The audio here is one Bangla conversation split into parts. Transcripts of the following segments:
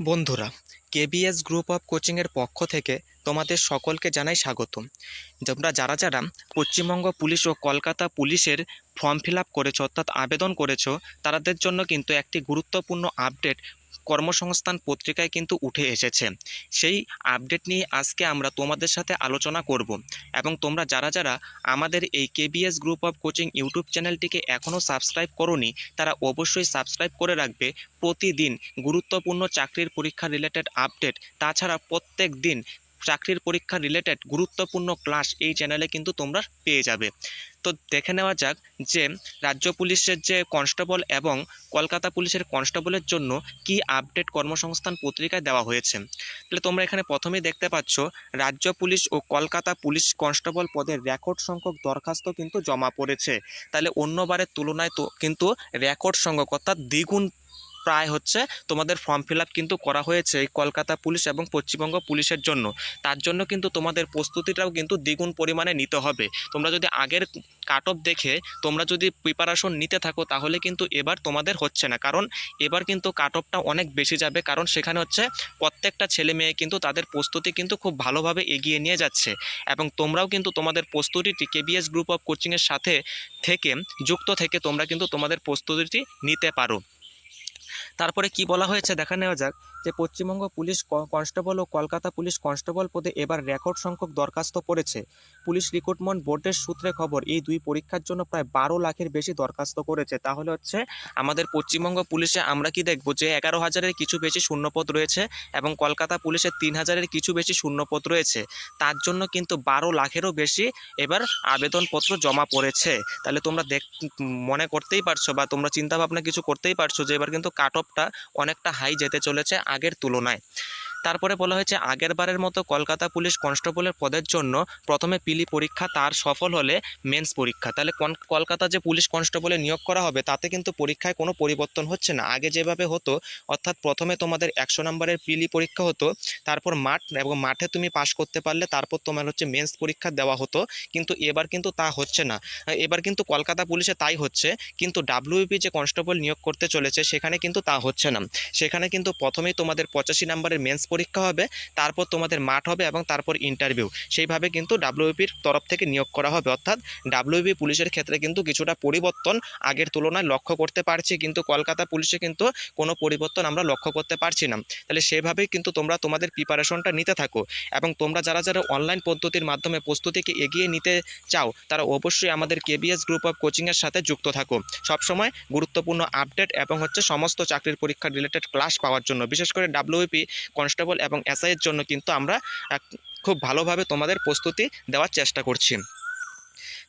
বন্ধুরা কেবিএস গ্রুপ অফ কোচিংয়ের পক্ষ থেকে তোমাদের সকলকে জানাই স্বাগত তোমরা যারা যারা পশ্চিমবঙ্গ পুলিশ ও কলকাতা পুলিশের ফর্ম ফিল আপ করেছ অর্থাৎ আবেদন করেছ, তাদের জন্য কিন্তু একটি গুরুত্বপূর্ণ আপডেট কর্মসংস্থান পত্রিকায় কিন্তু উঠে এসেছে। সেই আপডেট নিয়ে আজকে আমরা তোমাদের সাথে আলোচনা করব এবং তোমরা যারা যারা আমাদের এই KBS group of coaching YouTube চ্যানেলটিকে এখনও সাবস্ক্রাইব করোনি, তারা অবশ্যই সাবস্ক্রাইব করে রাখবে। প্রতিদিন গুরুত্বপূর্ণ চাকরির পরীক্ষা রিলেটেড আপডেট তাছাড়া প্রত্যেক দিন চাকরির পরীক্ষা রিলেটেড গুরুত্বপূর্ণ ক্লাস এই চ্যানেলে কিন্তু তোমরা পেয়ে যাবে। তো দেখে নেওয়া যাক যে রাজ্য পুলিশের যে কনস্টেবল এবং কলকাতা পুলিশের কনস্টেবলের জন্য কি আপডেট কর্মসংস্থান পত্রিকায় দেওয়া হয়েছে। তাহলে তোমরা এখানে প্রথমেই দেখতে পাচ্ছ, রাজ্য পুলিশ ও কলকাতা পুলিশ কনস্টেবল পদের রেকর্ড সংখ্যক দরখাস্ত কিন্তু জমা পড়েছে। তাহলে অন্যবারের তুলনায় তো কিন্তু রেকর্ড সংখ্যক অর্থাৎ দ্বিগুণ প্রায় হচ্ছে তোমাদের ফর্ম ফিল কিন্তু করা হয়েছে এই কলকাতা পুলিশ এবং পশ্চিমবঙ্গ পুলিশের জন্য। তার জন্য কিন্তু তোমাদের প্রস্তুতিটাও কিন্তু দ্বিগুণ পরিমাণে নিতে হবে। তোমরা যদি আগের কাট অফ দেখে তোমরা যদি প্রিপারেশন নিতে থাকো তাহলে কিন্তু এবার তোমাদের হচ্ছে না। কারণ এবার কিন্তু কাট অফটা অনেক বেশি যাবে। কারণ সেখানে হচ্ছে প্রত্যেকটা ছেলে মেয়ে কিন্তু তাদের প্রস্তুতি কিন্তু খুব ভালোভাবে এগিয়ে নিয়ে যাচ্ছে। এবং তোমরাও কিন্তু তোমাদের প্রস্তুতিটি কেবিএস গ্রুপ অফ কোচিংয়ের সাথে থেকে, যুক্ত থেকে তোমরা কিন্তু তোমাদের প্রস্তুতিটি নিতে পারো। তারপরে কি বলা হয়েছে দেখা নেওয়া যাক, যে পশ্চিমবঙ্গ পুলিশ কনস্টেবল ও কলকাতা পুলিশ কনস্টেবল পদে এবার রেকর্ড সংখ্যক দরখাস্ত পড়েছে পুলিশ রিক্রুটমেন্ট বোর্ডের সূত্রে খবর, এই দুই পরীক্ষার জন্য প্রায় বারো লাখের বেশি দরখাস্ত করেছে। তাহলে হচ্ছে আমাদের পশ্চিমবঙ্গ পুলিশে আমরা কি দেখব যে এগারো হাজারের কিছু বেশি শূন্যপদ রয়েছে এবং কলকাতা পুলিশের তিন হাজারের কিছু বেশি শূন্যপদ রয়েছে। তার জন্য কিন্তু বারো লাখেরও বেশি এবার আবেদনপত্র জমা পড়েছে। তাহলে তোমরা দেখ, মনে করতেই পারছ বা তোমরা চিন্তা ভাবনা কিছু করতেই পারছ যে এবার কিন্তু কাট অফটা অনেকটা হাই যেতে চলেছে আগের তুলনায়। তারপরে বলা হয়েছে আগের বারের মতো কলকাতা পুলিশ কনস্টেবলের পদের জন্য প্রথমে পিলি পরীক্ষা তার সফল হলে মেন্স পরীক্ষা। তাহলে কলকাতা যে পুলিশ কনস্টেবলে নিয়োগ করা হবে, তাতে কিন্তু পরীক্ষায় কোনো পরিবর্তন হচ্ছে না। আগে যেভাবে হতো, অর্থাৎ প্রথমে তোমাদের একশো নম্বরের পিলি পরীক্ষা হতো, তারপর মাঠ এবং মাঠে তুমি পাশ করতে পারলে তারপর তোমার হচ্ছে মেন্স পরীক্ষা দেওয়া হতো, কিন্তু এবার কিন্তু তা হচ্ছে না। এবার কিন্তু কলকাতা পুলিশে তাই হচ্ছে, কিন্তু ডাব্লিউপি যে কনস্টেবল নিয়োগ করতে চলেছে, সেখানে কিন্তু তা হচ্ছে না। সেখানে কিন্তু প্রথমেই তোমাদের পঁচাশি নম্বরের মেন্স পরীক্ষা হবে, তারপর তোমাদের মাঠ হবে এবং তারপর ইন্টারভিউ সেইভাবে কিন্তু ডাব্লিউপির তরফ থেকে নিয়োগ করা হবে। অর্থাৎ ডাব্লিউপি পুলিশের ক্ষেত্রে কিন্তু কিছুটা পরিবর্তন আগের তুলনায় লক্ষ্য করতে পারছি, কিন্তু কলকাতা পুলিশে কিন্তু কোনো পরিবর্তন আমরা লক্ষ্য করতে পারছি না। তাহলে সেভাবেই কিন্তু তোমরা তোমাদের প্রিপারেশনটা নিতে থাকো এবং তোমরা যারা যারা অনলাইন পদ্ধতির মাধ্যমে প্রস্তুতিকে এগিয়ে নিতে চাও, তারা অবশ্যই আমাদের কেবিএস গ্রুপ অফ কোচিংয়ের সাথে যুক্ত থাকো। সবসময় গুরুত্বপূর্ণ আপডেট এবং হচ্ছে সমস্ত চাকরির পরীক্ষা রিলেটেড ক্লাস পাওয়ার জন্য। বিশেষ করে ডাব্লিউপি কনস্টেবল এবং এসআইয়ের জন্য কিন্তু আমরা খুব ভালোভাবে তোমাদের প্রস্তুতি দেওয়ার চেষ্টা করছি।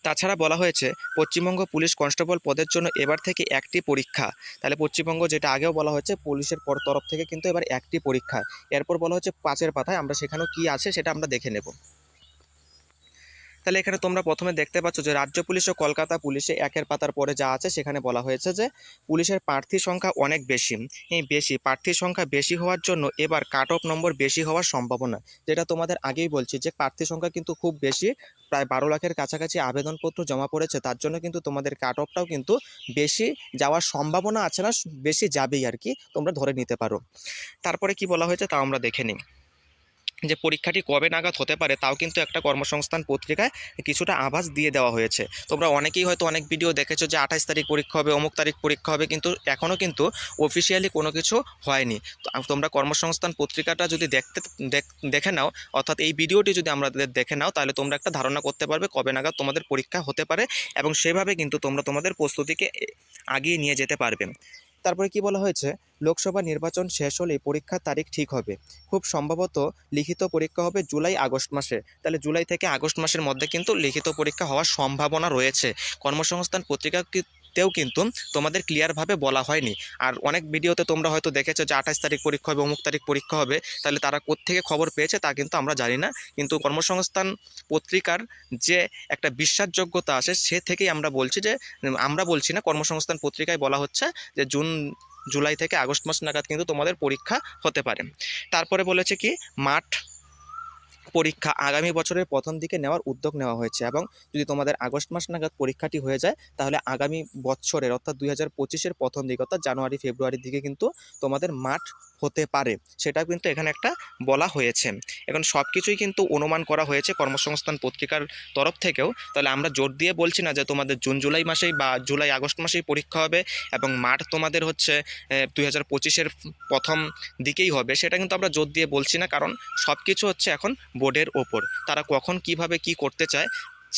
তাছাড়া বলা হয়েছে, পশ্চিমবঙ্গ পুলিশ কনস্টেবল পদের জন্য এবার থেকে একটি পরীক্ষা। তাহলে পশ্চিমবঙ্গ যেটা আগেও বলা হয়েছে, পুলিশের পর তরফ থেকে কিন্তু এবার একটি পরীক্ষা। এরপর বলা হচ্ছে পাঁচের পাতায় আমরা সেখানেও কি আছে সেটা আমরা দেখে নেব। তাহলে এখানে তোমরা প্রথমে দেখতে পাচ্ছ যে রাজ্য পুলিশ ও কলকাতা পুলিশে একের পাতার পরে যা আছে সেখানে বলা হয়েছে যে পুলিশের প্রার্থী সংখ্যা অনেক বেশি। এই বেশি। প্রার্থীর সংখ্যা বেশি হওয়ার জন্য এবার কাট অফ নম্বর বেশি হওয়ার সম্ভাবনা। যেটা তোমাদের আগেই বলছি যে প্রার্থী সংখ্যা কিন্তু খুব বেশি, প্রায় বারো লাখের কাছাকাছি আবেদনপত্র জমা পড়েছে। তার জন্য কিন্তু তোমাদের কাট অফটাও কিন্তু বেশি যাওয়ার সম্ভাবনা আছে না, বেশি যাবেই আর কি। তোমরা ধরে নিতে পারো। তারপরে কি বলা হয়েছে তাও আমরা দেখে নিই। যে পরীক্ষাটি কবে নাগাদ হতে পারে তাও কিন্তু একটা কর্মসংস্থান পত্রিকায় কিছুটা আভাস দিয়ে দেওয়া হয়েছে। তোমরা অনেকেই হয়তো অনেক ভিডিও দেখেছ যে আঠাশ তারিখ পরীক্ষা হবে, অমুক তারিখ পরীক্ষা হবে, কিন্তু এখনও কিন্তু অফিসিয়ালি কোনো কিছু হয়নি। তোমরা কর্মসংস্থান পত্রিকাটা যদি দেখতে, দেখ- নাও, অর্থাৎ এই ভিডিওটি যদি আমাদের দেখে নাও, তাহলে তোমরা একটা ধারণা করতে পারবে কবে নাগাদ তোমাদের পরীক্ষা হতে পারে এবং সেভাবে কিন্তু তোমরা তোমাদের প্রস্তুতিকে আগিয়ে নিয়ে যেতে পারবে। তারপরে কি বলা হয়েছে? লোকসভা নির্বাচন শেষ হলেই পরীক্ষার তারিখ ঠিক হবে। খুব সম্ভবত লিখিত পরীক্ষা হবে জুলাই আগস্ট মাসে। তাহলে জুলাই থেকে আগস্ট মাসের মধ্যে কিন্তু লিখিত পরীক্ষা হওয়ার সম্ভাবনা রয়েছে। কর্মসংস্থান পত্রিকা কি- তেও কিন্তু তোমাদের ক্লিয়ারভাবে বলা হয়নি। আর অনেক ভিডিওতে তোমরা হয়তো দেখেছ যে আঠাশ তারিখ পরীক্ষা হবে, অমুক তারিখ পরীক্ষা হবে, তাহলে তারা কোত্থেকে খবর পেয়েছে তা কিন্তু আমরা জানি না। কিন্তু কর্মসংস্থান পত্রিকার যে একটা বিশ্বাসযোগ্যতা আসে সে থেকেই আমরা বলছি যে, আমরা বলছি না, কর্মসংস্থান পত্রিকায় বলা হচ্ছে যে জুন, জুলাই থেকে আগস্ট মাস নাগাদ কিন্তু তোমাদের পরীক্ষা হতে পারে। তারপরে বলেছে কি, মাঠ পরীক্ষা আগামী বছরের প্রথম দিকে নেওয়ার উদ্যোগ নেওয়া হয়েছে এবং যদি তোমাদের আগস্ট মাস নাগাদ পরীক্ষাটি হয়ে যায়, তাহলে আগামী বছরের অর্থাৎ দুই হাজার পঁচিশের প্রথম দিকে অর্থাৎ জানুয়ারি, ফেব্রুয়ারির দিকে কিন্তু তোমাদের মাঠ হতে পারে। সেটা কিন্তু এখানে একটা বলা হয়েছে। এখন সব কিছুই কিন্তু অনুমান করা হয়েছে কর্মসংস্থান পত্রিকার তরফ থেকেও। তাহলে আমরা জোর দিয়ে বলছি না যে তোমাদের জুন, জুলাই মাসেই বা জুলাই, আগস্ট মাসেই পরীক্ষা হবে এবং মাঠ তোমাদের হচ্ছে দুই হাজার পঁচিশের প্রথম দিকেই হবে। সেটা কিন্তু আমরা জোর দিয়ে বলছি না, কারণ সব কিছু হচ্ছে এখন বোর্ডের ওপর। তারা কখন কীভাবে কি করতে চায়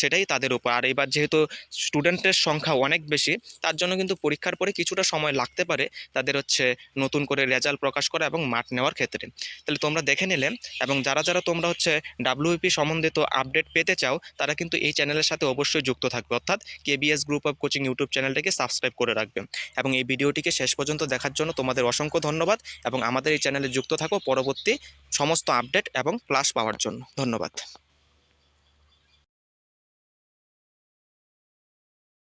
সেটাই তাদের উপর। আর এবার যেহেতু স্টুডেন্টের সংখ্যা অনেক বেশি, তার জন্য কিন্তু পরীক্ষার পরে কিছুটা সময় লাগতে পারে তাদের হচ্ছে নতুন করে রেজাল্ট প্রকাশ করা এবং মাঠ নেওয়ার ক্ষেত্রে। তাহলে তোমরা দেখে নিলে এবং যারা যারা তোমরা হচ্ছে ডাব্লিউপি সম্বন্ধিত আপডেট পেতে চাও, তারা কিন্তু এই চ্যানেলের সাথে অবশ্যই যুক্ত থাকবে। অর্থাৎ KBS group of coaching YouTube চ্যানেলটিকে সাবস্ক্রাইব করে রাখবে। এবং এই ভিডিওটিকে শেষ পর্যন্ত দেখার জন্য তোমাদের অসংখ্য ধন্যবাদ এবং আমাদের এই চ্যানেলে যুক্ত থাকো পরবর্তী সমস্ত আপডেট এবং ক্লাস পাওয়ার জন্য। ধন্যবাদ।